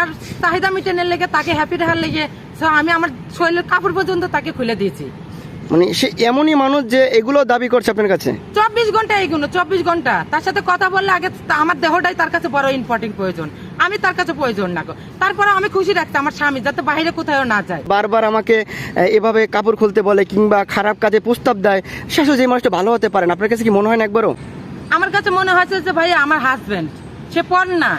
তার চাহিদা মিটানোর লেগে তাকে হ্যাপি রাখার লেগে আমি আমার শরীরের কাপড় পর্যন্ত তাকে খুলে দিয়েছি। মানে সে এমনই মানুষ যে এগুলো দাবি করছে আপনার কাছে? চব্বিশ ঘণ্টা এইগুলো চব্বিশ ঘণ্টা। তার সাথে কথা বললে আগে আমার দেহটাই তার কাছে বড় ইম্পর্টেন্ট প্রয়োজন। আমি তার কাছে প্রয়োজন না। তারপরে আমি খুশি রাখছি আমার স্বামী যাতে বাইরে কোথাও না যায়। বারবার আমাকে এভাবে কাপড় খুলতে বলে কিংবা খারাপ কাজে প্রস্তাব দেয়। শেষ যে মানুষটা ভালো হতে পারেন আপনার কাছে কি মনে হয় না একবারও? আমার কাছে মনে হয়েছে যে ভাই আমার হাজবেন্ড সে পর না।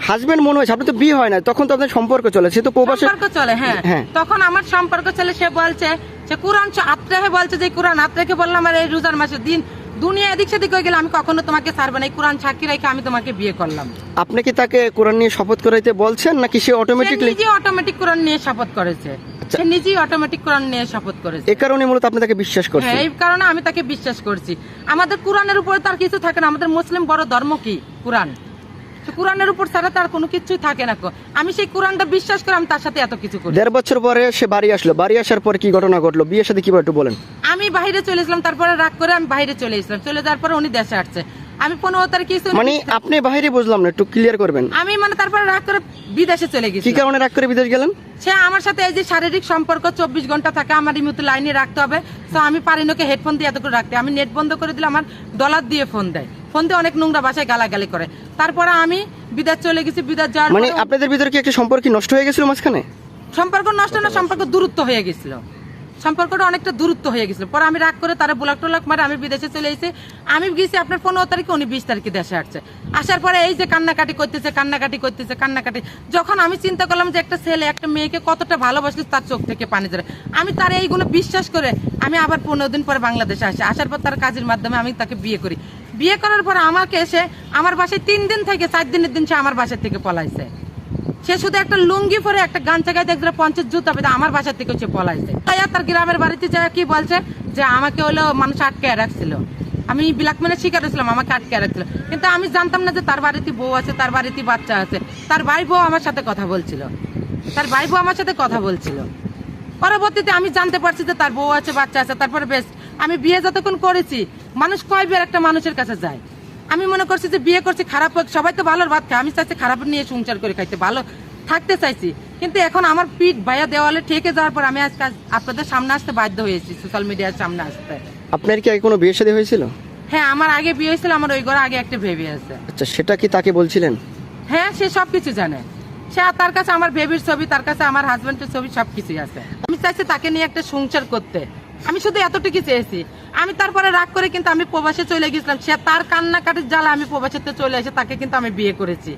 হাজবেন্ড মনে হয়েছে আপনার তো বিয়ে হয় না তখন তো আপনার সম্পর্ক চলে সে তো প্রবাসে সম্পর্ক চলে হ্যাঁ। হ্যাঁ। তখন আমার সম্পর্ক চলে সে বলছে সে কোরআন আত্রাহে বলছে যে কোরআন আত্রাকে বললাম আর এই রোজার মাসের দিন দুনিয়া এদিক সেদিক হয়ে গেলে আমি কখনো তোমাকে ছাড়বো না। এই কোরআন সাক্ষী রেখে আমি তোমাকে বিয়ে করলাম। আপনি কি তাকে কোরআন নিয়ে শপথ করাইতে বলছেন নাকি সে অটোমেটিকলি নিজেই অটোমেটিক কোরআন নিয়ে শপথ করেছে। আচ্ছা। সে নিজেই অটোমেটিক কোরআন নিয়ে শপথ করেছে। এ কারণে মূলত আপনি তাকে বিশ্বাস করছেন? হ্যাঁ এই কারণে আমি তাকে বিশ্বাস করছি। আমাদের কোরআনের উপরে তার কিছু থাকে না। আমাদের মুসলিম বড় ধর্ম কি? কোরআন। কোরআনের উপর ছাড়া তার কোনো কিছুই থাকে না আমি সেই কোরআনটা বিশ্বাস করে আমি তার সাথে এত কিছু করি। দেড় বছর পরে সে বাড়ি আসলো। বাড়ি আসার পরে কি ঘটনা ঘটলো? বিয়ের সাথে কীভাবে একটু বলেন। আমি বাইরে চলে এসলাম তারপরে রাগ করে আমি বাইরে চলে এসলাম। চলে যাওয়ার পরে উনি দেশে আসছে। আমি পনেরো তারিখে মানে আপনি বাইরে বুঝলাম না একটু ক্লিয়ার করবেন। আমি মানে তারপরে রাগ করে বিদেশে চলে কি গেছি কারণে রাগ করে বিদেশ গেলেন? সে আমার সাথে এই যে শারীরিক সম্পর্ক চব্বিশ ঘণ্টা থাকে আমার মতো লাইনে রাখতে হবে। তো আমি পারি হেডফোন দিয়ে এত করে রাখতে আমি নেট বন্ধ করে দিলে আমার ডলার দিয়ে ফোন দেয়। ফোন দিয়ে অনেক নোংরা বাসায় গালাগালি করে। তারপরে আমি বিদেশ চলে গেছি বিদেশ যাওয়ার মানে আপনাদের ভিতরে কি একটা সম্পর্ক নষ্ট হয়ে গেছিল মাঝখানে? সম্পর্ক নষ্ট না সম্পর্ক দূরত্ব হয়ে গেছিল। সম্পর্কটা অনেকটা দূরত্ব হয়ে গেছিল। পরে আমি রাগ করে তারা ব্লক টোলাক মারে আমি বিদেশে চলে এসেছি। আমি গেছি আপনার পনেরো তারিখে উনি বিশ তারিখে দেশে আসছে। আসার পরে এই যে কান্নাকাটি করতেছে কান্নাকাটি করতেছে কান্নাকাটি। যখন আমি চিন্তা করলাম যে একটা ছেলে একটা মেয়েকে কতটা ভালোবাসলে তার চোখ থেকে পানি ধরে আমি তার এইগুলো বিশ্বাস করে আমি আবার পনেরো দিন পরে বাংলাদেশে আসি। আসার পর তার কাজের মাধ্যমে আমি তাকে বিয়ে করি। বিয়ে করার পর আমাকে এসে আমার বাসায় তিন দিন থেকে, চার দিনের দিন সে আমার বাসার থেকে পলাইছে। সে শুধু একটা লুঙ্গি পরে একটা গান চাকায় দেখলে পঞ্চাশ জুতা পেতে আমার বাসার থেকে সে পলাইছে। তাই তার গ্রামের বাড়িতে যায় কি বলছে? যে আমাকে হলো মানুষ আটকে রাখছিল। আমি ব্ল্যাকমেলের শিকার হয়েছিলাম, আমাকে আটকে রাখছিল। কিন্তু আমি জানতাম না যে তার বাড়িতে বউ আছে, তার বাড়িতে বাচ্চা আছে। তার ভাই বউ আমার সাথে কথা বলছিল। তার ভাই বউ আমার সাথে কথা বলছিল। পরবর্তীতে আমি জানতে পারছি যে তার বউ আছে বাচ্চা আছে তারপরে বেশ। আমি বিয়ে যতক্ষণ করেছি মানুষ কয়বার একটা মানুষের কাছে যায়। আমি মনে করছি যে বিয়ে করছি খারাপ সবাই তো ভালোর ভাত খায়। আমি চাইছি খারাপ নিয়ে সংসার করে খাইতে ভালো থাকতে চাইছি। কিন্তু এখন আমার পিঠ ভাইয়া দেওয়ালে ঠেকে যাওয়ার পর আমি আজকে আজ- আপনাদের সামনে আসতে বাধ্য হয়েছি সোশ্যাল মিডিয়ার সামনে আসতে। আপনার কি আগে কোনো বিয়ে শাদী হয়েছিল? হ্যাঁ আমার আগে বিয়ে হয়েছিল আমার ওই ঘরে আগে একটা ভেবে আছে। আচ্ছা সেটা কি তাকে বলছিলেন? হ্যাঁ সে সব কিছু জানে। সে তার কাছে আমার বেবির ছবি তার কাছে আমার হাজবেন্ডের ছবি সব কিছুই আছে। চাইছি তাকে নিয়ে একটা সংসার করতে। আমি শুধু এতটুকু চেয়েছি। আমি তারপরে রাগ করে কিন্তু আমি প্রবাসে চলে গেছিলাম। সে তার কান্নাকাটির জ্বালা আমি প্রবাসেতে চলে এসে তাকে কিন্তু আমি বিয়ে করেছি।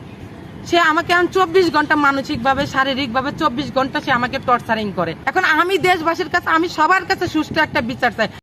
সে আমাকে এখন চব্বিশ ঘণ্টা মানসিকভাবে, শারীরিকভাবে শারীরিক ভাবে চব্বিশ ঘণ্টা সে আমাকে টর্চারিং করে। এখন আমি দেশবাসীর কাছে, আমি সবার কাছে সুস্থ একটা বিচার চাই।